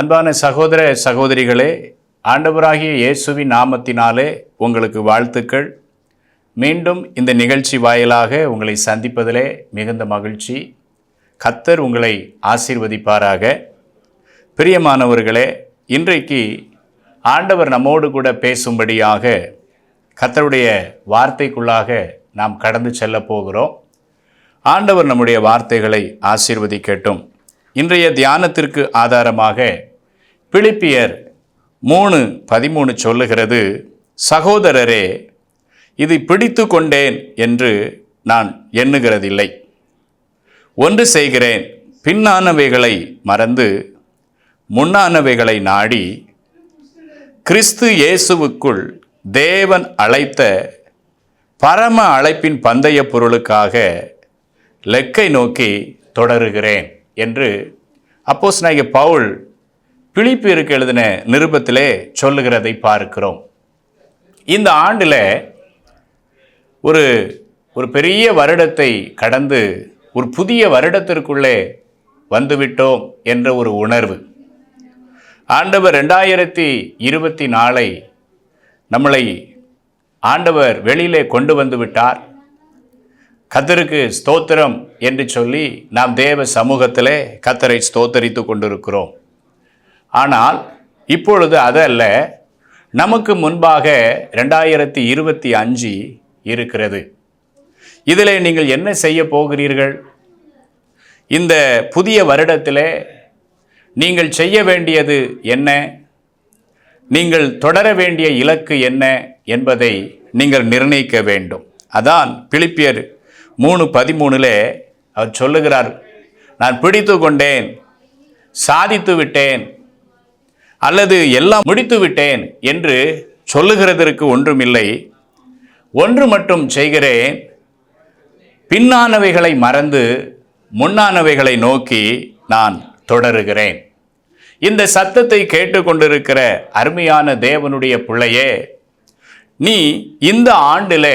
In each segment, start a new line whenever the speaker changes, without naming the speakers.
அன்பான சகோதர சகோதரிகளே ஆண்டவராகிய இயேசுவின் நாமத்தினாலே உங்களுக்கு வாழ்த்துக்கள். மீண்டும் இந்த நிகழ்ச்சி வாயிலாக உங்களை சந்திப்பதிலே மிகுந்த மகிழ்ச்சி. கத்தர் உங்களை ஆசீர்வதிப்பாராக. பிரியமானவர்களே இன்றைக்கு ஆண்டவர் நம்மோடு கூட பேசும்படியாக கத்தருடைய வார்த்தைக்குள்ளாக நாம் கடந்து செல்ல போகிறோம். ஆண்டவர் நம்முடைய வார்த்தைகளை ஆசீர்வதிக்கட்டும். இன்றைய தியானத்திற்கு ஆதாரமாக பிலிப்பியர் மூணு பதிமூணு சொல்லுகிறது சகோதரரே இதை பிடித்து கொண்டேன் என்று நான் எண்ணுகிறதில்லை. ஒன்று செய்கிறேன் பின்னானவைகளை மறந்து முன்னானவைகளை நாடி கிறிஸ்து இயேசுவுக்குள் தேவன் அழைத்த பரம அழைப்பின் பந்தய பொருளுக்காக லெக்கை நோக்கி தொடருகிறேன் என்று அப்போஸ் நாயக பவுல் பிலிப்பியருக்கு எழுதின நிருபத்திலே சொல்லுகிறதை பார்க்கிறோம். இந்த ஆண்டில் ஒரு ஒரு பெரிய வருடத்தை கடந்து ஒரு புதிய வருடத்திற்குள்ளே வந்துவிட்டோம் என்ற ஒரு உணர்வு. ஆண்டவர் ரெண்டாயிரத்தி இருபத்தி நாலை நம்மளை ஆண்டவர் வெளியிலே கொண்டு வந்து விட்டார். கத்தருக்கு ஸ்தோத்திரம் என்று சொல்லி நாம் தேவ சமூகத்திலே கத்தரை ஸ்தோத்தரித்து கொண்டிருக்கிறோம். ஆனால் இப்பொழுது அதல்ல. நமக்கு முன்பாக ரெண்டாயிரத்தி இருபத்தி அஞ்சு இருக்கிறது. இதில் நீங்கள் என்ன செய்ய போகிறீர்கள்? இந்த புதிய வருடத்தில் நீங்கள் செய்ய வேண்டியது என்ன? நீங்கள் தொடர வேண்டிய இலக்கு என்ன என்பதை நீங்கள் நிர்ணயிக்க வேண்டும். அதான் பிலிப்பியர் மூணு பதிமூணில் அவர் சொல்லுகிறார் நான் பிடித்து கொண்டேன் சாதித்து விட்டேன் அல்லது எல்லாம் முடித்து விட்டேன் என்று சொல்லுகிறதற்கு ஒன்றுமில்லை. ஒன்று மட்டும் செய்கிறேன். பின்னானவைகளை மறந்து முன்னானவைகளை நோக்கி நான் தொடருகிறேன். இந்த சத்தத்தை கேட்டுக்கொண்டிருக்கிற அருமையான தேவனுடைய பிள்ளையே நீ இந்த ஆண்டில்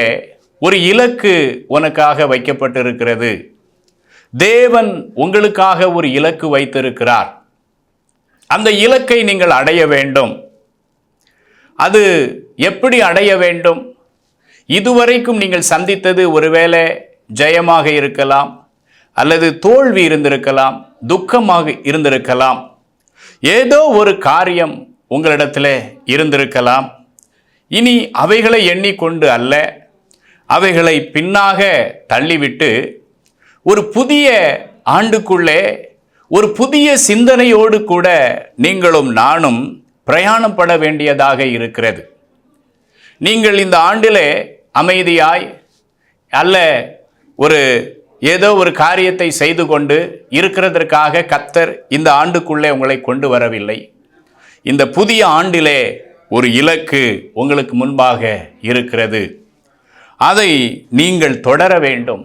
ஒரு இலக்கு உனக்காக வைக்கப்பட்டிருக்கிறது. தேவன் உங்களுக்காக ஒரு இலக்கு வைத்திருக்கிறார். அந்த இலக்கை நீங்கள் அடைய வேண்டும். அது எப்படி அடைய வேண்டும்? இதுவரைக்கும் நீங்கள் சந்தித்தது ஒருவேளை ஜெயமாக இருக்கலாம் அல்லது தோல்வி இருந்திருக்கலாம் துக்கமாக இருந்திருக்கலாம். ஏதோ ஒரு காரியம் உங்களிடத்தில் இருந்திருக்கலாம். இனி அவைகளை எண்ணிக்கொண்டு அல்ல அவைகளை பின்னாக தள்ளிவிட்டு ஒரு புதிய ஆண்டுக்குள்ளே ஒரு புதிய சிந்தனையோடு கூட நீங்களும் நானும் பிரயாணப்பட வேண்டியதாக இருக்கிறது. நீங்கள் இந்த ஆண்டிலே அமைதியாய் அல்ல ஒரு ஏதோ ஒரு காரியத்தை செய்து கொண்டு இருக்கிறதற்காக கத்தர் இந்த ஆண்டுக்குள்ளே உங்களை கொண்டு வரவில்லை. இந்த புதிய ஆண்டிலே ஒரு இலக்கு உங்களுக்கு முன்பாக இருக்கிறது. அதை நீங்கள் தொடர வேண்டும்.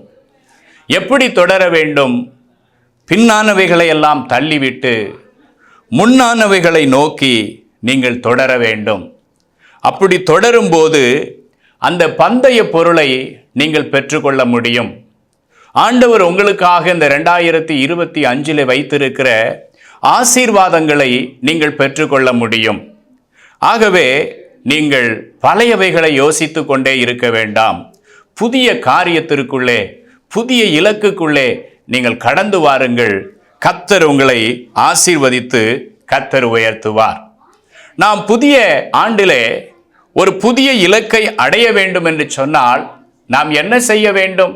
எப்படி தொடர வேண்டும்? பின்னானவைகளை எல்லாம் தள்ளிவிட்டு முன்னானவைகளை நோக்கி நீங்கள் தொடர வேண்டும். அப்படி தொடரும்போது அந்த பந்தய பொருளை நீங்கள் பெற்றுக்கொள்ள முடியும். ஆண்டவர் உங்களுக்காக இந்த ரெண்டாயிரத்தி இருபத்தி அஞ்சில் வைத்திருக்கிற ஆசீர்வாதங்களை நீங்கள் பெற்றுக்கொள்ள முடியும். ஆகவே நீங்கள் பழையவைகளை யோசித்து கொண்டே இருக்க வேண்டாம். புதிய காரியத்திற்குள்ளே புதிய இலக்குக்குள்ளே நீங்கள் கடந்து வாருங்கள். கத்தர் உங்களை ஆசீர்வதித்து கத்தர் உயர்த்துவார். நாம் புதிய ஆண்டிலே ஒரு புதிய இலக்கை அடைய வேண்டும் என்று சொன்னால் நாம் என்ன செய்ய வேண்டும்?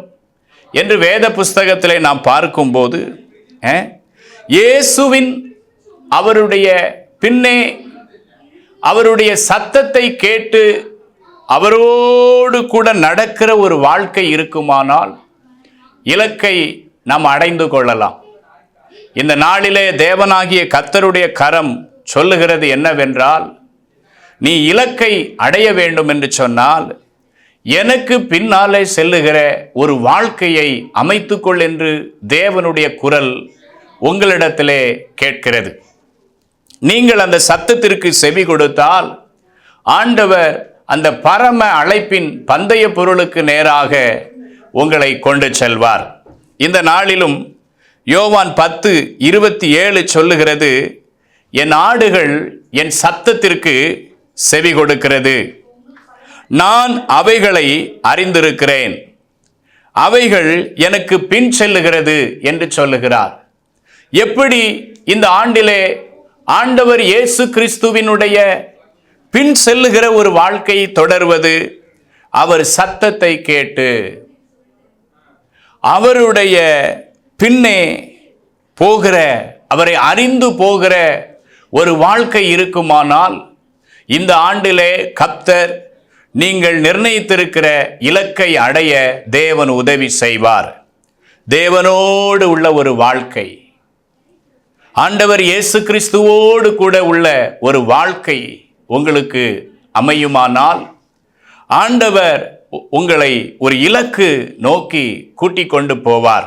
என்று வேத புஸ்தகத்திலே நாம் பார்க்கும்போது இயேசுவின் அவருடைய பின்னே அவருடைய சத்தத்தை கேட்டு அவரோடு கூட நடக்கிற ஒரு வாழ்க்கை இருக்குமானால் இலக்கை நாம் அடைந்து கொள்ளலாம். இந்த நாளிலே தேவனாகிய கத்தருடைய கரம் சொல்லுகிறது என்னவென்றால் நீ இலக்கை அடைய வேண்டும் என்று சொன்னால் எனக்கு பின்னாலே செல்லுகிற ஒரு வாழ்க்கையை அமைத்துக்கொள் என்று தேவனுடைய குரல் உங்களிடத்திலே கேட்கிறது. நீங்கள் அந்த சத்தத்திற்கு செவி கொடுத்தால் ஆண்டவர் அந்த பரம அழைப்பின் பந்தய பொருளுக்கு நேராக உங்களை கொண்டு செல்வார். இந்த நாளிலும் யோவான் பத்து இருபத்தி ஏழு சொல்லுகிறது என் ஆடுகள் என் சத்தத்திற்கு செவி கொடுக்கிறது. நான் அவைகளை அறிந்திருக்கிறேன். அவைகள் எனக்கு பின் செல்லுகிறது என்று சொல்லுகிறார். எப்படி இந்த ஆண்டிலே ஆண்டவர் இயேசு கிறிஸ்துவினுடைய பின் செல்லுகிற ஒரு வாழ்க்கையை தொடர்வது? அவர் சத்தத்தை கேட்டு அவருடைய பின்னே போகிற அவரை அறிந்து போகிற ஒரு வாழ்க்கை இருக்குமானால் இந்த ஆண்டிலே கப்தர் நீங்கள் நிர்ணயித்திருக்கிற இலக்கை அடைய தேவன் உதவி செய்வார். தேவனோடு உள்ள ஒரு வாழ்க்கை. ஆண்டவர் இயேசு கிறிஸ்துவோடு கூட உள்ள ஒரு வாழ்க்கை உங்களுக்கு அமையுமானால் ஆண்டவர் உங்களை ஒரு இலக்கு நோக்கி கூட்டிக் கொண்டு போவார்.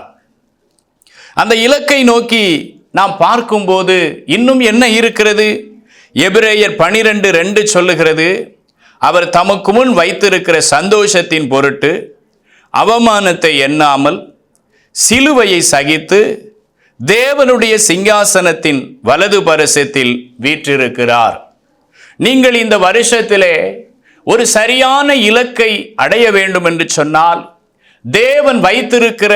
அந்த இலக்கை நோக்கி நாம் பார்க்கும்போது இன்னும் என்ன இருக்கிறது? எபிரேயர் பனிரெண்டு ரெண்டு சொல்லுகிறது அவர் தமக்கு முன் வைத்திருக்கிற சந்தோஷத்தின் பொருட்டு அவமானத்தை எண்ணாமல் சிலுவையை சகித்து தேவனுடைய சிங்காசனத்தின் வலது பரிசத்தில் வீற்றிருக்கிறார். நீங்கள் இந்த வருஷத்திலே ஒரு சரியான இலக்கை அடைய வேண்டும் என்று சொன்னால் தேவன் வைத்திருக்கிற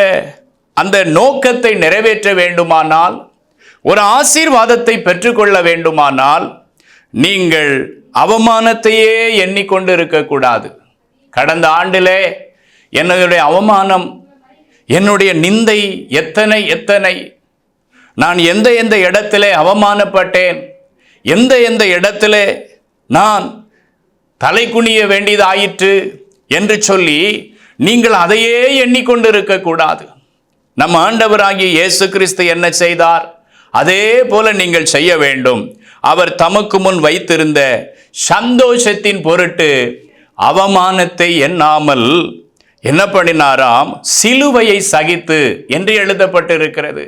அந்த நோக்கத்தை நிறைவேற்ற வேண்டுமானால் ஒரு ஆசீர்வாதத்தை பெற்றுக்கொள்ள வேண்டுமானால் நீங்கள் அவமானத்தையே எண்ணிக்கொண்டு இருக்கக்கூடாது. கடந்த ஆண்டிலே என்னுடைய அவமானம் என்னுடைய நிந்தை எத்தனை எத்தனை. நான் எந்த எந்த இடத்திலே அவமானப்பட்டேன் எந்த எந்த இடத்திலே நான் தலை குனிய வேண்டியதாயிற்று என்று சொல்லி நீங்கள் அதையே எண்ணிக்கொண்டிருக்க கூடாது நம் ஆண்டவராகிய இயேசு கிறிஸ்து என்ன செய்தார்? அதே போல நீங்கள் செய்ய வேண்டும். அவர் தமக்கு முன் வைத்திருந்த சந்தோஷத்தின் பொருட்டு அவமானத்தை எண்ணாமல் என்ன பண்ணினாராம்? சிலுவையை சகித்து என்று எழுதப்பட்டிருக்கிறது.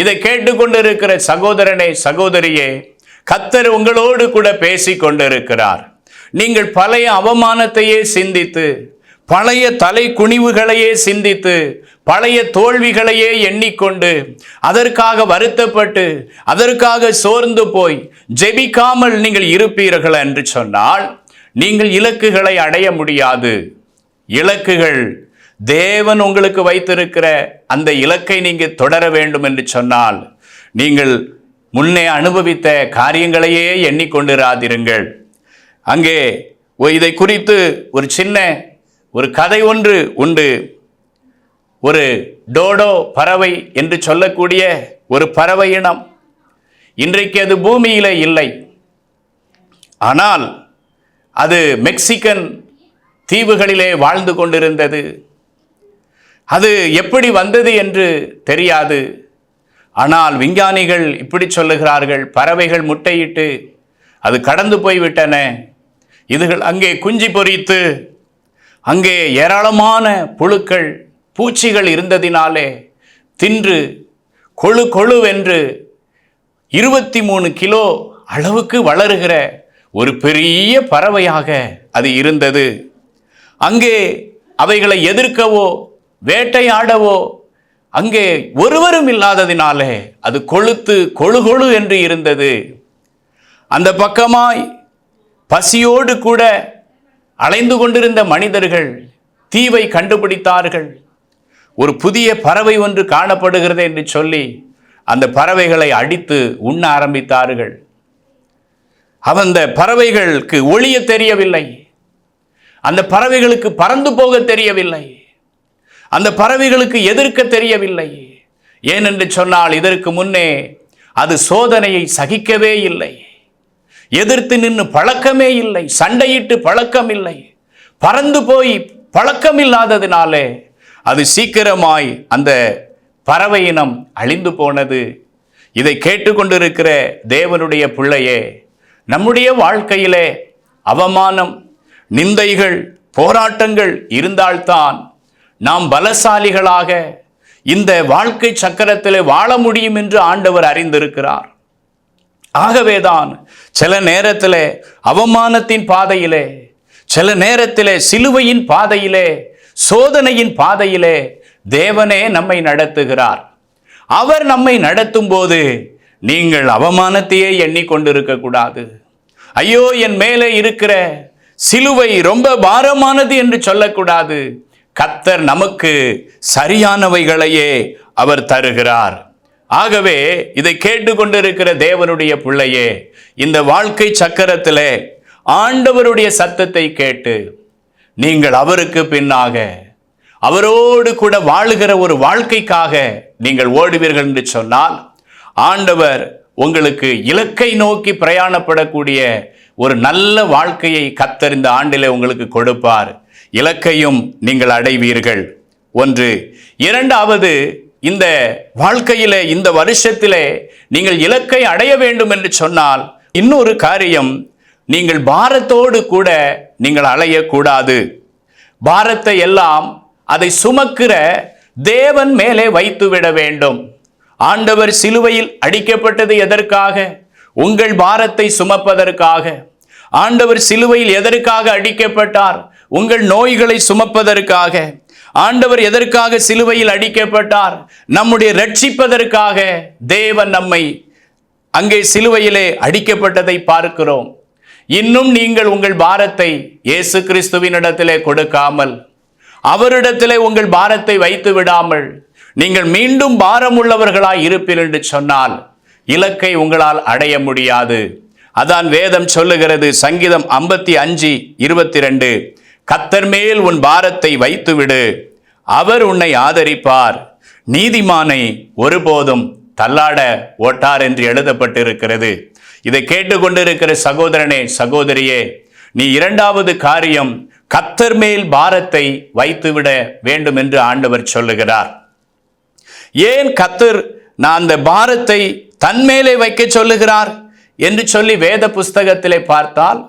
இதை கேட்டுக்கொண்டிருக்கிற சகோதரனே சகோதரியே கத்தர் உங்களோடு கூட பேசிக் கொண்டிருக்கிறார் நீங்கள் பழைய அவமானத்தையே சிந்தித்து பழைய தலை குனிவுகளையே சிந்தித்து பழைய தோல்விகளையே எண்ணிக்கொண்டு அதற்காக வருத்தப்பட்டு அதற்காக சோர்ந்து போய் ஜெபிக்காமல் நீங்கள் இருப்பீர்கள் என்று சொன்னால் நீங்கள் இலக்குகளை அடைய முடியாது. இலக்குகள் தேவன் உங்களுக்கு வைத்திருக்கிற அந்த இலக்கை நீங்கள் தொடர வேண்டும் என்று சொன்னால் நீங்கள் முன்னே அனுபவித்த காரியங்களையே எண்ணிக்கொண்டிராதிருங்கள். அங்கே இதை குறித்து ஒரு சின்ன ஒரு கதை ஒன்று உண்டு. ஒரு டோடோ பறவை என்று சொல்லக்கூடிய ஒரு பறவை இனம். இன்றைக்கு அது பூமியில் இல்லை. ஆனால் அது மெக்சிகன் தீவுகளிலே வாழ்ந்து கொண்டிருந்தது. அது எப்படி வந்தது என்று தெரியாது. ஆனால் விஞ்ஞானிகள் இப்படி சொல்லுகிறார்கள் பறவைகள் முட்டையிட்டு அது கடந்து போய்விட்டன. இதுகள் அங்கே குஞ்சு பொரித்து அங்கே ஏராளமான புழுக்கள் பூச்சிகள் இருந்ததினாலே தின்று கொழு கொழுவென்று இருபத்தி மூணு கிலோ அளவுக்கு வளருகிற ஒரு பெரிய பறவையாக அது இருந்தது. அங்கே அவைகளை எதிர்க்கவோ வேட்டையாடவோ அங்கே ஒருவரும் இல்லாததினாலே அது கொழுத்து கொழு கொழு என்று இருந்தது. அந்த பக்கமாய் பசியோடு கூட அலைந்து கொண்டிருந்த மனிதர்கள் தீவை கண்டுபிடித்தார்கள். ஒரு புதிய பறவை ஒன்று காணப்படுகிறது என்று சொல்லி அந்த பறவைகளை அடித்து உண்ண ஆரம்பித்தார்கள். அந்த பறவைகளுக்கு ஒளிய தெரியவில்லை. அந்த பறவைகளுக்கு பறந்து போக தெரியவில்லை. அந்த பறவைகளுக்கு எதிர்க்க தெரியவில்லை. ஏனென்று சொன்னால் இதற்கு முன்னே அது சோதனையை சகிக்கவே இல்லை. எதிர்த்து நின்று பழக்கமே இல்லை சண்டையிட்டு பழக்கம் இல்லை பறந்து போய் பழக்கம் இல்லாததினாலே அது சீக்கிரமாய் அந்த பறவை இனம் அழிந்து போனது. இதை கேட்டுக்கொண்டிருக்கிற தேவனுடைய பிள்ளையே நம்முடைய வாழ்க்கையிலே அவமானம் நிந்தைகள் போராட்டங்கள் இருந்தால்தான் நாம் பலசாலிகளாக இந்த வாழ்க்கை சக்கரத்தில் வாழ முடியும் என்று ஆண்டவர் அறிந்திருக்கிறார். ஆகவேதான் சில நேரத்திலே அவமானத்தின் பாதையிலே சில நேரத்திலே சிலுவையின் பாதையிலே சோதனையின் பாதையிலே தேவனே நம்மை நடத்துகிறார். அவர் நம்மை நடத்தும் போது நீங்கள் அவமானத்தையே எண்ணிக்கொண்டிருக்க கூடாது ஐயோ என் மேலே இருக்கிற சிலுவை ரொம்ப பாரமானது என்று சொல்லக்கூடாது. கத்தர் நமக்கு சரியானவைகளையே அவர் தருகிறார். ஆகவே இதை கேட்டுக்கொண்டிருக்கிற தேவனுடைய பிள்ளையே இந்த வாழ்க்கை சக்கரத்திலே ஆண்டவருடைய சத்தத்தை கேட்டு நீங்கள் அவருக்கு பின்னாக அவரோடு கூட வாழுகிற ஒரு வாழ்க்கைக்காக நீங்கள் ஓடுவீர்கள் என்று சொன்னால் ஆண்டவர் உங்களுக்கு இலக்கை நோக்கி பிரயாணப்படக்கூடிய ஒரு நல்ல வாழ்க்கையை கத்தறிந்த ஆண்டிலே உங்களுக்கு கொடுப்பார். இலக்கையும் நீங்கள் அடைவீர்கள். ஒன்று இரண்டாவது இந்த வாழ்க்கையிலே இந்த வருஷத்திலே நீங்கள் இலக்கை அடைய வேண்டும் என்று சொன்னால் இன்னொரு காரியம் நீங்கள் பாரத்தோடு கூட நீங்கள் அலையக்கூடாது. பாரத்தை எல்லாம் அதை சுமக்கிற தேவன் மேலே வைத்துவிட வேண்டும். ஆண்டவர் சிலுவையில் அடிக்கப்பட்டது எதற்காக? உங்கள் பாரத்தை சுமப்பதற்காக. ஆண்டவர் சிலுவையில் எதற்காக அடிக்கப்பட்டார்? உங்கள் நோய்களை சுமப்பதற்காக. ஆண்டவர் எதற்காக சிலுவையில் அடிக்கப்பட்டார்? நம்முடைய ரட்சிப்பதற்காக தேவன் நம்மை அங்கே சிலுவையிலே அடிக்கப்பட்டதை பார்க்கிறோம். இன்னும் நீங்கள் உங்கள் பாரத்தை இயேசு கிறிஸ்துவினிடத்திலே கொடுக்காமல் அவரிடத்திலே உங்கள் பாரத்தை வைத்து விடாமல் நீங்கள் மீண்டும் பாரம் உள்ளவர்களாய் இருப்பீர் என்று சொன்னால் இலக்கை உங்களால் அடைய முடியாது. அதான் வேதம் சொல்லுகிறது சங்கீதம் ஐம்பத்தி அஞ்சு இருபத்தி ரெண்டு. கத்தர் மேல் உன் பாரத்தை வைத்துவிடு. அவர் உன்னை ஆதரிப்பார். நீதிமானை ஒருபோதும் தள்ளாட ஓட்டார் என்று எழுதப்பட்டிருக்கிறது. இதை கேட்டுக்கொண்டிருக்கிற சகோதரனே சகோதரியே நீ இரண்டாவது காரியம் கத்தர் மேல் பாரத்தை வைத்துவிட வேண்டும் என்று ஆண்டவர் சொல்லுகிறார். ஏன் கத்தர் நான் அந்த பாரத்தை தன்மேலே வைக்க சொல்லுகிறார்? என்று சொல்லி வேத புஸ்தகத்திலே பார்த்தால்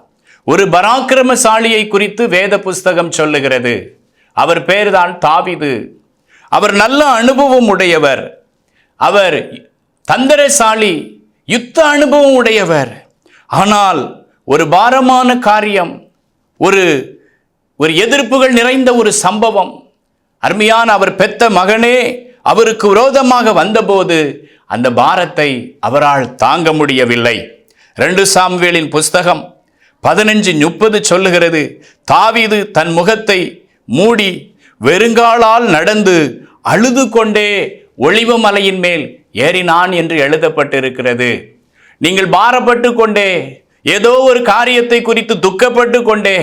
ஒரு பராக்கிரமசாலியை குறித்து வேத புஸ்தகம் சொல்லுகிறது. அவர் பேர்தான் தாவிது. அவர் நல்ல அனுபவம் உடையவர். அவர் தந்திரசாலி யுத்த அனுபவம் உடையவர். ஆனால் ஒரு பாரமான காரியம் ஒரு ஒரு எதிர்ப்புகள் நிறைந்த ஒரு சம்பவம். அருமையான அவர் பெத்த மகனே அவருக்கு விரோதமாக வந்தபோது அந்த பாரத்தை அவரால் தாங்க முடியவில்லை. ரெண்டு சாம்வேலின் புஸ்தகம் பதினஞ்சு முப்பது சொல்லுகிறது. தாவீது தன் முகத்தை மூடி வெறுங்காலால் நடந்து அழுது கொண்டே ஒளிவ மலையின் மேல் ஏறினான் என்று எழுதப்பட்டிருக்கிறது. நீங்கள் பாரப்பட்டு கொண்டே ஏதோ ஒரு காரியத்தை குறித்து துக்கப்பட்டு கொண்டே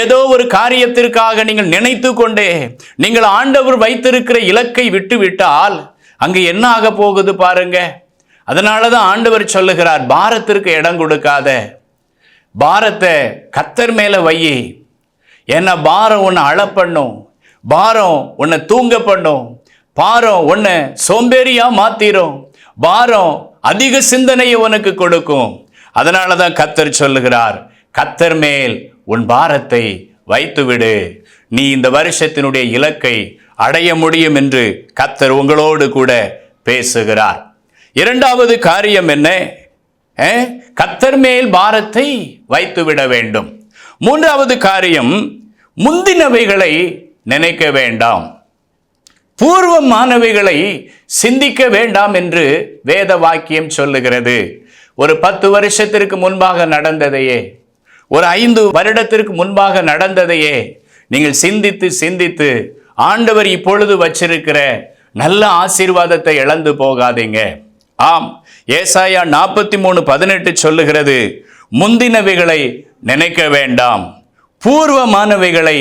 ஏதோ ஒரு காரியத்திற்காக நீங்கள் நினைத்து கொண்டே நீங்கள் ஆண்டவர் வைத்திருக்கிற இலக்கை விட்டு விட்டால் அங்கு என்ன ஆக போகுது பாருங்க. அதனால தான் ஆண்டவர் சொல்லுகிறார் பாரத்திற்கு இடம் கொடுக்காத. பாரத்தை கத்தர் மேலே வையி ஏன்னா பாரம் உன்னை அழ பண்ணும் பாரம் உன்னை தூங்க பண்ணும் பாரம் உன்னை சோம்பேறியாக மாத்திரும். பாரம் அதிக சிந்தனையை உனக்கு கொடுக்கும். அதனால தான் கத்தர் சொல்லுகிறார் கத்தர் மேல் உன் பாரத்தை வைத்துவிடு. நீ இந்த வருஷத்தினுடைய இலக்கை அடைய முடியும் என்று கத்தர் உங்களோடு கூட பேசுகிறார். இரண்டாவது காரியம் என்ன? கத்தர் மேல் பாரத்தை வைத்துவிட வேண்டும். மூன்றாவது காரியம் முந்தினவைகளை நினைக்க வேண்டாம். பூர்வமானவைகளை சிந்திக்க வேண்டாம் என்று வேத வாக்கியம் சொல்லுகிறது. ஒரு பத்து வருஷத்திற்கு முன்பாக நடந்ததையே ஒரு ஐந்து வருடத்திற்கு முன்பாக நடந்ததையே நீங்கள் சிந்தித்து சிந்தித்து ஆண்டவர் இப்பொழுது வச்சிருக்கிற நல்ல ஆசீர்வாதத்தை இழந்து போகாதீங்க. ஆம் ஏசாயா நாற்பத்தி மூணு பதினெட்டு சொல்லுகிறது முந்தினவைகளை நினைக்க வேண்டாம் பூர்வமானவைகளை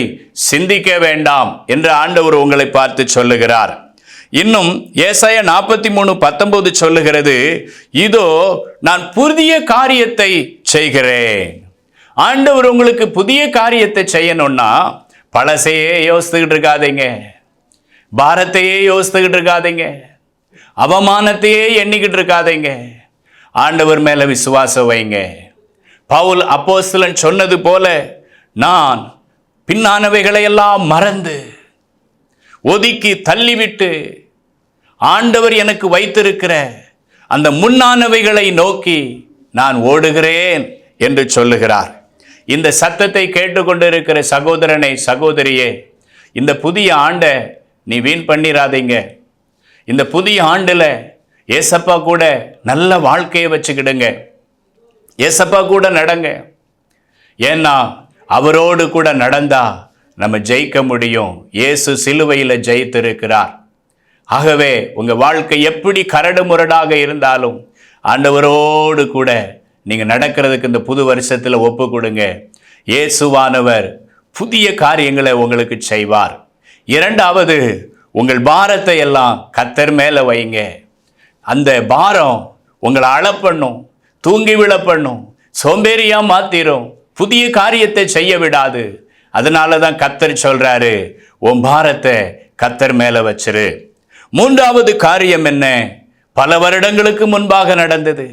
சிந்திக்க வேண்டாம் என்று ஆண்டவர் உங்களை பார்த்து சொல்லுகிறார். இன்னும் ஏசாயா நாற்பத்தி மூணு பத்தொன்பது சொல்லுகிறது இதோ நான் புதிய காரியத்தை செய்கிறேன். ஆண்டவர் உங்களுக்கு புதிய காரியத்தை செய்யணும்னா பழசையே யோசித்துக்கிட்டு இருக்காதீங்க பாரத்தையே யோசித்துக்கிட்டு இருக்காதீங்க. அவமானத்தையே எண்ணிக்கிட்டு இருக்காதீங்க. ஆண்டவர் மேலே விசுவாசம் வைங்க. பவுல் அப்போஸ்தலன் சொன்னது போல நான் பின்னானவைகளை எல்லாம் மறந்து ஒதுக்கி தள்ளிவிட்டு ஆண்டவர் எனக்கு வைத்திருக்கிற அந்த முன்னானவைகளை நோக்கி நான் ஓடுகிறேன் என்று சொல்லுகிறார். இந்த சத்தத்தை கேட்டுக்கொண்டிருக்கிற சகோதரனை சகோதரியே இந்த புதிய ஆண்டை நீ வீண் பண்ணிடாதீங்க இந்த புதிய ஆண்டில் ஏசப்பா கூட நல்ல வாழ்க்கையை வச்சுக்கிடுங்க. ஏசப்பா கூட நடங்க. ஏன்னா அவரோடு கூட நடந்தா நம்ம ஜெயிக்க முடியும். இயேசு சிலுவையில் ஜெயித்திருக்கிறார். ஆகவே உங்கள் வாழ்க்கை எப்படி கரடு முரடாக இருந்தாலும் ஆண்டவரோடு கூட நீங்கள் நடக்கிறதுக்கு இந்த புது வருஷத்தில் ஒப்பு கொடுங்க. இயேசுவானவர் புதிய காரியங்களை உங்களுக்கு செய்வார். இரண்டாவது உங்கள் பாரத்தை எல்லாம் கத்தர் மேலே வைங்க. அந்த பாரம் உங்களை அளப்பண்ணும் தூங்கி விழப்பண்ணும் சோம்பேறியாக மாத்திரும் புதிய காரியத்தை செய்ய விடாது. அதனால தான் கத்தர் சொல்கிறாரு உன் பாரத்தை கத்தர் மேலே வச்சிரு. மூன்றாவது காரியம் என்ன? பல வருடங்களுக்கு முன்பாக நடந்தது.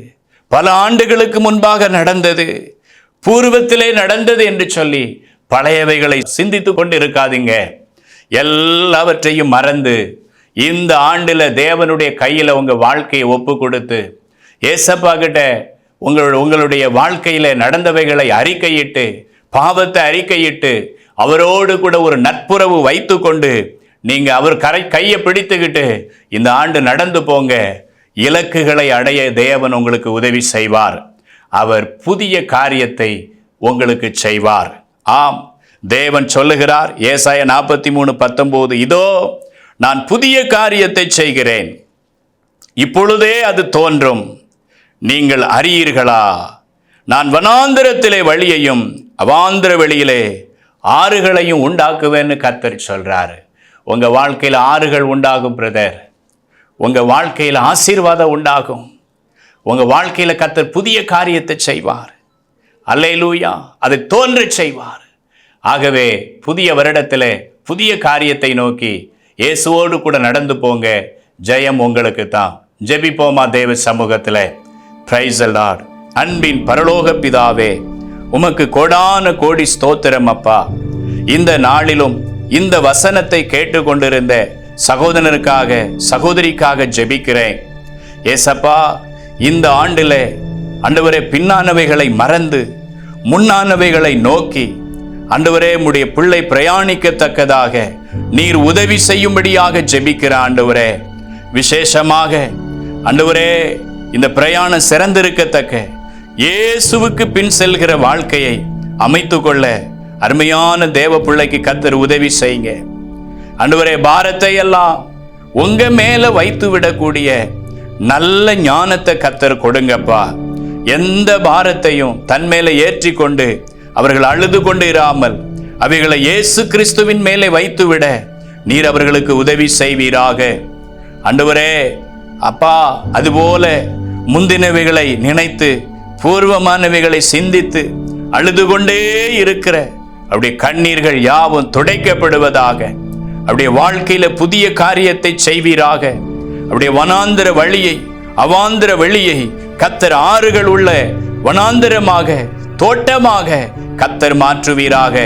பல ஆண்டுகளுக்கு முன்பாக நடந்தது. பூர்வத்திலே நடந்தது என்று சொல்லி பழையவைகளை சிந்தித்து கொண்டு இருக்காதீங்க எல்லாவற்றையும் மறந்து இந்த ஆண்டில் தேவனுடைய கையில் உங்கள் வாழ்க்கையை ஒப்பு கொடுத்து ஏசப்பா கிட்ட உங்கள் உங்களுடைய வாழ்க்கையில் நடந்தவைகளை அறிக்கையிட்டு பாவத்தை அறிக்கையிட்டு அவரோடு கூட ஒரு நட்புறவு வைத்துக்கொண்டு நீங்கள் அவர் கரை கையை பிடித்துக்கிட்டு இந்த ஆண்டு நடந்து போங்க. இலக்குகளை அடைய தேவன் உங்களுக்கு உதவி செய்வார். அவர் புதிய காரியத்தை உங்களுக்கு செய்வார். ஆம். தேவன் சொல்லுகிறார் ஏசாய நாற்பத்தி மூணு பத்தொம்போது இதோ நான் புதிய காரியத்தை செய்கிறேன். இப்பொழுதே அது தோன்றும். நீங்கள் அறியீர்களா? நான் வனாந்திரத்திலே வழியையும் அவாந்திர வெளியிலே ஆறுகளையும் உண்டாக்குவேன்னு கத்தர் சொல்கிறாரு உங்கள் வாழ்க்கையில் ஆறுகள் உண்டாகும் பிரதர். உங்கள் வாழ்க்கையில் ஆசீர்வாதம் உண்டாகும். உங்கள் வாழ்க்கையில் கத்தர் புதிய காரியத்தை செய்வார். அல்லையிலூயா அதை தோன்றச் செய்வார். ஆகவே புதிய வருடத்தில் புதிய காரியத்தை நோக்கி இயேசுவோடு கூட நடந்து போங்க. ஜெயம் உங்களுக்கு தான் ஜெபிப்போமா தேவ சமூகத்தில். பிரைஸ் லார்ட் அன்பின் பரலோக பிதாவே உமக்கு கோடான கோடி ஸ்தோத்திரம் அப்பா. இந்த நாளிலும் இந்த வசனத்தை கேட்டுக்கொண்டிருந்த சகோதரனுக்காக சகோதரிக்காக ஜெபிக்கிறேன். ஏசப்பா இந்த ஆண்டிலே அண்டவரே பின்னானவைகளை மறந்து முன்னானவைகளை நோக்கி ஆண்டவரே உடைய பிள்ளை பிரயாணிக்கத்தக்கதாக நீர் உதவி செய்யும்படியாக ஜெபிக்கிற ஆண்டவரே. விசேஷமாக ஆண்டவரே இந்த பிரயாணம் சிறந்திருக்கத்தக்க இயேசுவுக்கு பின் செல்கிற வாழ்க்கையை அமைத்து கொள்ள அருமையான தேவ பிள்ளைக்கு கத்தர் உதவி செய்யுங்க. அன்றுவரே பாரத்தை எல்லாம் உங்க மேல வைத்து விடக்கூடிய நல்ல ஞானத்தை கத்தர் கொடுங்கப்பா. எந்த பாரத்தையும் தன் மேல ஏற்றி கொண்டு அவர்கள் அழுது கொண்டு இராமல் அவைகளை இயேசு கிறிஸ்துவின் மேலே வைத்துவிட நீர் அவர்களுக்கு உதவி செய்வீராக. அன்றுவரே அப்பா அதுபோல முந்தினவைகளை நினைத்து பூர்வமானவைகளை சிந்தித்து அழுது கொண்டே இருக்கிற அப்படியே கண்ணீர்கள் யாவும் துடைக்கப்படுவதாக அப்படியே வாழ்க்கையில புதிய காரியத்தை செய்வீராக. அப்படியே வனாந்திர வழியை அவாந்திர வெளியை கத்தர் ஆறுகள் உள்ள வனாந்திரமாக தோட்டமாக கத்தர் மாற்றுவீராக.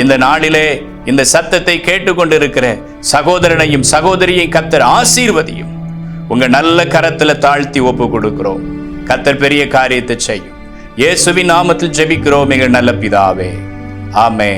இந்த நாளிலே இந்த சத்தத்தை கேட்டுக்கொண்டிருக்கிற சகோதரனையும் சகோதரியை கத்தர் ஆசீர்வதியும். உங்க நல்ல கரத்துல தாழ்த்தி ஒப்பு கொடுக்கிறோம். கத்தர் பெரிய காரியத்தை செய்யும். இயேசுவின் நாமத்தில் ஜெபிக்கிறோம் எங்கள் நல்ல பிதாவே. ஆமே